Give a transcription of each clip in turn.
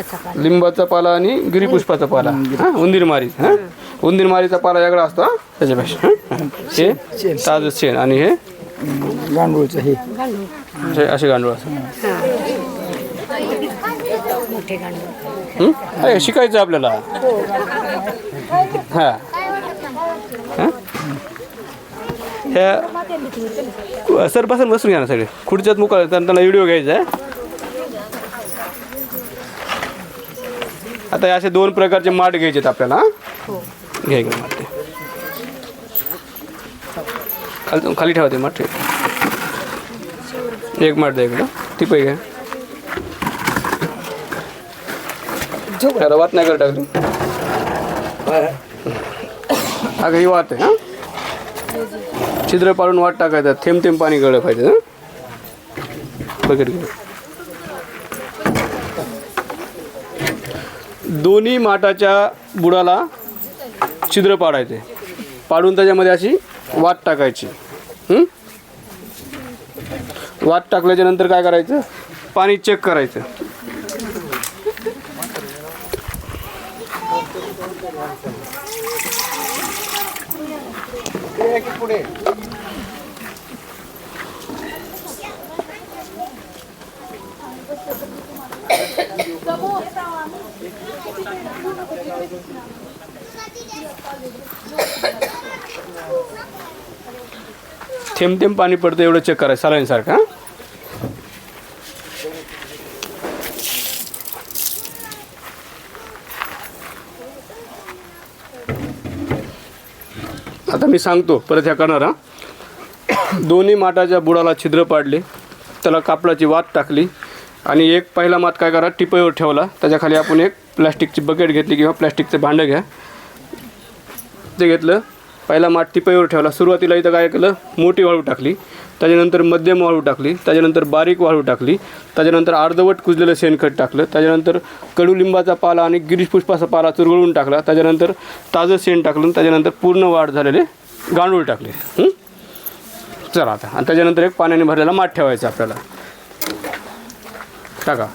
लिंबाचा पाला. लिंबाचा पाला आणि गिरीपुष्पाचा पाला. हा? उंदीरमारी हा? उंदीरमारीचा पाला वेगळा असतो हा? त्याच्यापेक्षा. हा? हे? ताजं शेण. आणि हे? गांडूळचं हे. असे असे गांडूळ असतात. मोठे गांडूळ. हं? अरे, शिकायचं आपल्याला. हा. हा? ह्या सर बसून बसून घ्या ना सगळे. खुर्च्यात मुका त्यांना व्हिडिओ घ्यायचा आहे. आता असे दोन प्रकारचे माठ घ्यायचे आपल्याला हा? घ्या इकडे माठ ते. खाली खाली ठेवा ते माठ. एक माठ द्या इकडं ती पै घ्या वाट नाही कर टाकली अगं ही वाट आहे हा छिद्र पाडून वाट टाकायचं थेंब थेंब पाणी गळलं पाहिजे हं? बकेट घे दोन्ही माठाच्या बुडाला छिद्र पाडायचे. पाडून त्याच्यामध्ये अशी वाट टाकायची. वाट टाकल्याच्या नंतर काय करायचं? पाणी चेक करायचं. थेंब थेंब पाणी पडतं एवढं चेक करायचं. सलाईनसारखं हां? आता मी सांगतो परत ह्या करणार हा? दोन्ही माठाच्या बुडाला छिद्र पाडले त्याला कापडाची वात टाकली आणि एक पहिला मात काय करा टिपईवर ठेवला. त्याच्याखाली आपण एक प्लॅस्टिकची बकेट घेतली किंवा प्लॅस्टिकचं भांडं घ्या. ते घेतलं. पहिला माठ टिपईवर ठेवला. सुरुवातीला इथं काय केलं मोठी वाळू टाकली. त्याच्यानंतर मध्यम वाळू टाकली. त्याच्यानंतर बारीक वाळू टाकली. त्याच्यानंतर अर्धवट कुजलेलं शेणखत टाकलं. त्याच्यानंतर कडुलिंबाचा पाला आणि गिरीशपुष्पाचा पाला चुरगळून टाकला. त्याच्यानंतर ताजं शेण टाकलं आणि त्याच्यानंतर पूर्ण वाढ झालेले गांडूळ टाकले. चला आता. आणि त्याच्यानंतर एक पाण्याने भरलेला माठ ठेवायचा आपल्याला. टाका.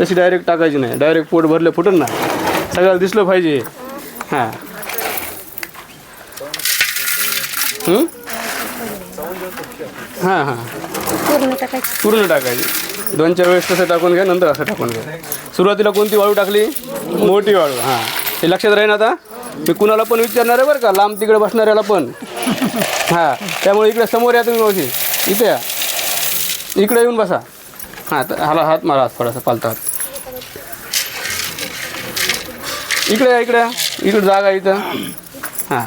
तशी डायरेक्ट टाकायची नाही. डायरेक्ट पोट भरलं फुटन ना. सगळ्याला दिसलं पाहिजे. हां. हं? हां. पूर्ण टाकायचं. दोन चार वेळेस तसं टाकून घ्या नंतर असं टाकून घ्या. सुरुवातीला कोणती वाळू टाकली? मोठी वाळू. हां. हे लक्षात राहीन आता? मी कुणाला पण विचारणार आहे बरं का लांब तिकडे बसणाऱ्याला पण. हां. त्यामुळे इकडे समोर या तुम्ही मावशी. इथे या. इकडे येऊन बसा. हां तर हाला हात मारा थोडासा पालता हात. इकडे या इकडे. इकडे जागा इथं. हां.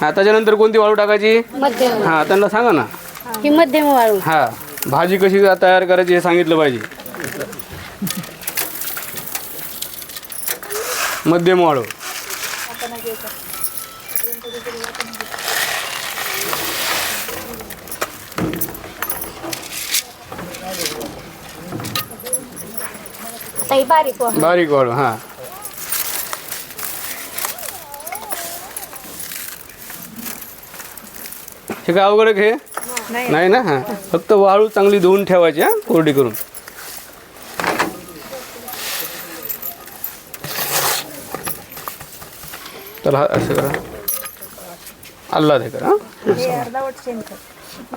हां त्याच्यानंतर कोणती वाळू टाकायची? मध्यम. हां त्यांना सांगा ना. ही मध्यम वाळू. हा भाजी कशी तयार करायची हे सांगितलं पाहिजे. मध्यम वाळू. बारीक वाळू बारीक वाळू हा. हे काय अवघड हे? नाही. ना? हा. फक्त वाळू चांगली धुवून ठेवायची हा कोरडी करून. तर हा असं करा. अल्ला हे करा हा.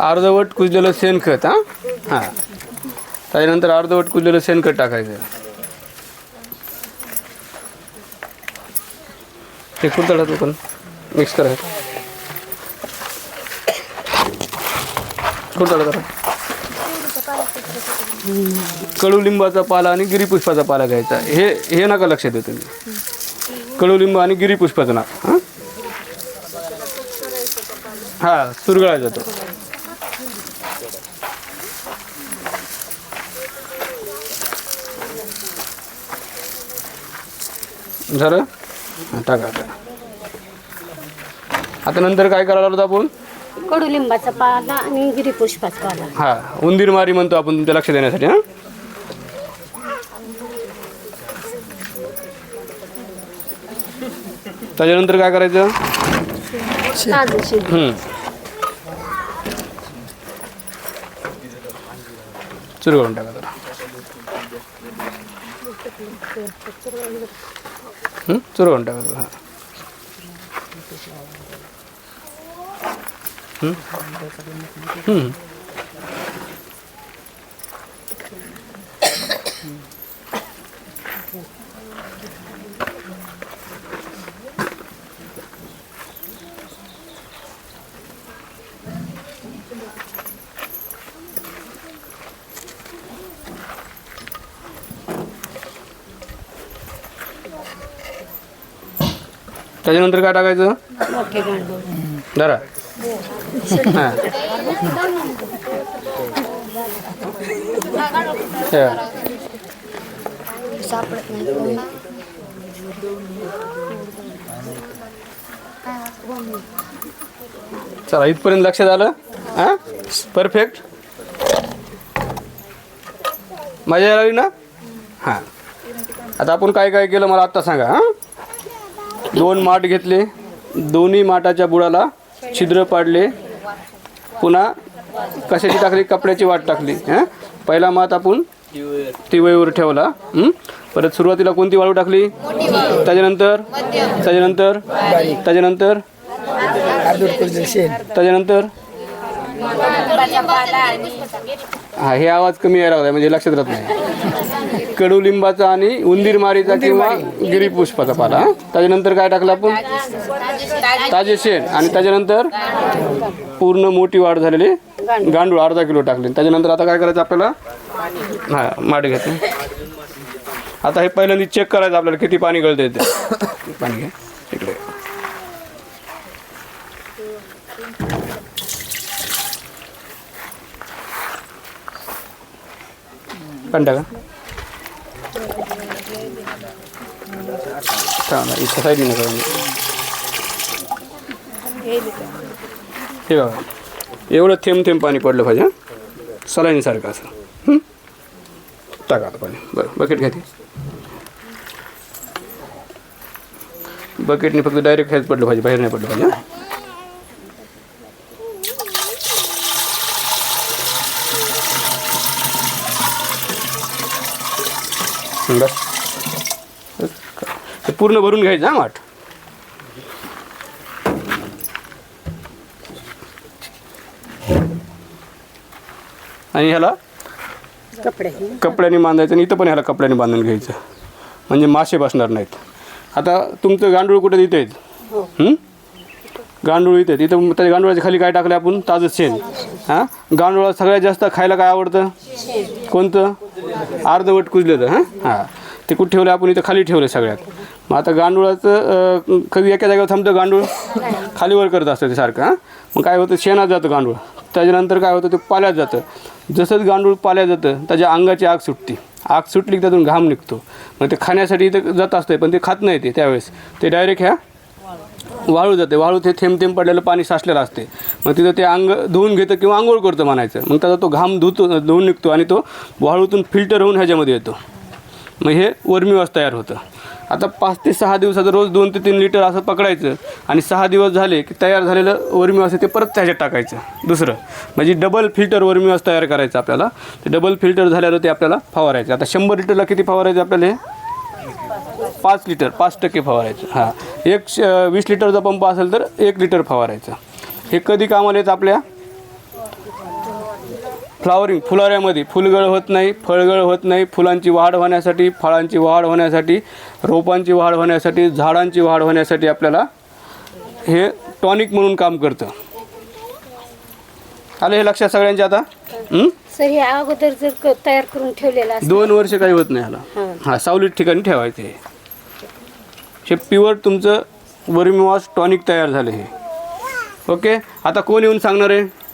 अर्धवट कुजलेलं शेणखत हां. हां. त्याच्यानंतर अर्धवट कुजलेलं शेणखत टाकायचं. फेकून तळा तू पण मिक्स करा. फेकून तळा करा कडुलिंबाचा पाला आणि गिरीपुष्पाचा पाला घ्यायचा. हे हे नका लक्षात देऊ तुम्ही. कडुलिंब आणि गिरीपुष्पाचं ना हां? हां सुरगळा जातो झालं? टाका टाका. आता नंतर काय करायला होतं आपण? कडुलिंबाचा पाला आणि गिरीपुष्पाचा पाला. हा उंदीर मारी म्हणतो आपण तुमच्या लक्ष देण्यासाठी हा? त्याच्यानंतर काय करायचं? ताजं हम्म. चुरगळून टाका जरा. हं? चुरवून त्याच्यानंतर काय टाकायचं? धरा. चला इथपर्यंत लक्षात आलं हां? परफेक्ट मजा लागली ना? हां. आता आपण काय काय केलं मला आत्ता सांगा हां? दोन माठ घेतले. दोन्ही माठाच्या बुडाला छिद्र पाडले. पुन्हा कशाची टाकली? कपड्याची वाट टाकली. हां? पहिला मात आपण तिवळीवर ठेवला. परत सुरुवातीला कोणती वाळू टाकली? त्याच्यानंतर? त्याच्यानंतर? त्याच्यानंतर? त्याच्यानंतर? हा हे आवाज कमी यायला लागलाय म्हणजे लक्षात राहत नाही. कडुलिंबाचा आणि उंदीर मारीचा किंवा गिरीपुष्पाचा पाला. हा? त्याच्यानंतर काय टाकलं आपण? ताजे शेण. आणि त्याच्यानंतर पूर्ण मोठी वाढ झालेली गांडूळ. अर्धा किलो टाकले. त्याच्यानंतर आता काय करायचं आपल्याला? हा माठ घेते आता हे पहिल्यांदा चेक करायचं आपल्याला किती पाणी गळतं येते पाणी घे. इकडे. पण टाका. चांगला इथं साईड नका हे बघा एवढं थेंब थेंब पाणी पडलं पाहिजे हं? सलाईनसारखं बकेट ती बकेटने फक्त डायरेक्ट ह्याच पडलं बाहेर नाही पडलं. पूर्ण भरून घ्यायचं हा माठ. आणि ह्याला कपडे. कपड्याने बांधायचं आणि इथं पण ह्याला कपड्याने बांधून घ्यायचं. म्हणजे मासे बसणार नाहीत. आता तुमचं गांडूळ कुठे इथे आहेत? हं? गांडूळ इथे आहेत. इथं त्या गांडुळाच्या खाली काय टाकलं आपण? ताजं शेण. हां? गांडुळात सगळ्यात जास्त खायला काय आवडतं? कोणतं? अर्धवट कुजलेलं हां? हां. ते कुठं ठेवलं आपण इथं खाली ठेवलं सगळ्यात. मग आता गांडुळाचं अं, कधी एका जागेवर थांबतं गांडूळ? खालीवर करत असतं ते सारखं हां? मग काय होतं शेणात जातं गांडूळ. त्याच्यानंतर काय होतं ते पाल्यात जातं. जसंच गांडूळ पाल्यात जातं त्याच्या अंगाची आग सुटते. आग सुटली की त्यातून घाम निघतो. मग ते खाण्यासाठी इथं जात असतं पण ते खात नाही ते त्यावेळेस. ते डायरेक्ट ह्या वाळू जाते. वाळू ते थेंब थेंब पडलेलं पाणी साचलेलं असते. मग तिथं ते अंग धुवून घेतं किंवा आंघोळ करतं म्हणायचं. मग त्याचा तो घाम धुतो धुवून निघतो आणि तो वाळूतून फिल्टर होऊन ह्याच्यामध्ये येतो. मग हे वर्मीवास तयार होतं. आता पाच ते सहा दिवसाचं रोज दोन ते तीन लिटर असं पकडायचं आणि सहा दिवस झाले की तयार झालेलं वर्मीवास असं ते परत त्याच्यात टाकायचं. दुसरं म्हणजे डबल फिल्टर वर्मीवास तयार करायचं आपल्याला. ते डबल फिल्टर झाल्यावर ते आपल्याला फवारायचं. आता शंभर लिटरला किती फवारायचं आपल्याला हे? पाच लिटर पाच टक्के फवारायचं. हां. एक श वीस लिटरचा पंप असेल तर एक लिटर फवारायचं. हे कधी कामाला येतं आपल्या? फ्लावरिंग फुलाऱ्यामध्ये. फुलगळ होत नाही फळगळ होत नाही. फुलांची वाढ होण्यासाठी फळांची वाढ होण्यासाठी रोपांची वाढ होण्यासाठी झाडांची वाढ होण्यासाठी आपल्याला हे टॉनिक म्हणून काम करतं. आलं हे लक्षात सगळ्यांच्या आता? हं? सर हे अगोदर जर क- तयार करून ठेवलेलं असतं. दोन वर्ष काही होत नाही ह्याला हां. सावलीत ठिकाणी ठेवायचे हे. हे प्युअर तुमचं वर्मिवॉश टॉनिक तयार झालं हे. ओके? आता कोण येऊन सांगणार आहे?